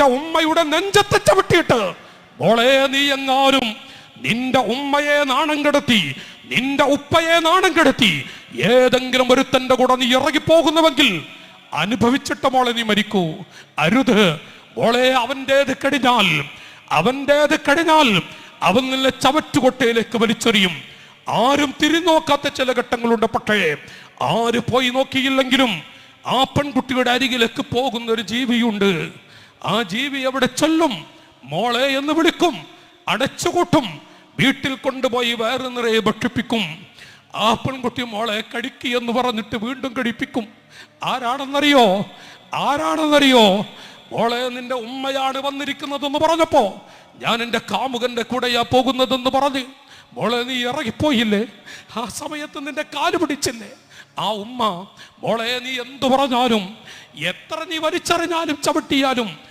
നിന്റെ ഉമ്മയുടെ നെഞ്ചത്ത് ചവിട്ടിയിട്ട് മോളെ നീ എങ്ങാനും നിന്റെ ഉമ്മയെ നാണം കെടുത്തി നിന്റെ ഉപ്പയെ നാണം കെടുത്തി ഏതെങ്കിലും ഒരുത്തന്റെ കൂടെ നീ ഇറങ്ങിപ്പോകുന്നുവെങ്കിൽ അനുഭവിച്ചിട്ട് മോളെ നീ മരിക്കൂ. അരുത്. മോളെ അവന്റേത് കഴിഞ്ഞാൽ അവന്റേത് കഴിഞ്ഞാൽ അവൻ നിന്നെ ചവറ്റുകൊട്ടയിലേക്ക് വലിച്ചെറിയും. ആരും തിരിഞ്ഞോക്കാത്ത ചില ഘട്ടങ്ങളുണ്ട് പക്ഷേ ആര് പോയി നോക്കിയില്ലെങ്കിലും ആ പെൺകുട്ടിയുടെ അരികിലേക്ക് പോകുന്ന ഒരു ജീവിയുണ്ട്. ആ ജീവി അവിടെ ചൊല്ലും മോളെ എന്ന് വിളിക്കും അടച്ചുകൂട്ടും വീട്ടിൽ കൊണ്ടുപോയി വേറെ നിറയെ ഭക്ഷിപ്പിക്കും. ആ പെൺകുട്ടി മോളെ കടിക്ക് എന്ന് പറഞ്ഞിട്ട് വീണ്ടും കടിപ്പിക്കും. ആരാണെന്നറിയോ? ആരാണെന്നറിയോ? മോളെ നിന്റെ ഉമ്മയാണ് വന്നിരിക്കുന്നതെന്ന് പറഞ്ഞപ്പോ ഞാൻ എന്റെ കാമുകന്റെ കൂടെയാ പോകുന്നതെന്ന് പറഞ്ഞ് മോളെ നീ ഇറങ്ങിപ്പോയില്ലേ? ആ സമയത്ത് നിന്റെ കാൽ പിടിച്ചില്ലേ? ആ ഉമ്മ മോളെ നീ എന്തു പറഞ്ഞാലും എത്ര നീ വലിച്ചെറിഞ്ഞാലും ചവിട്ടിയാലും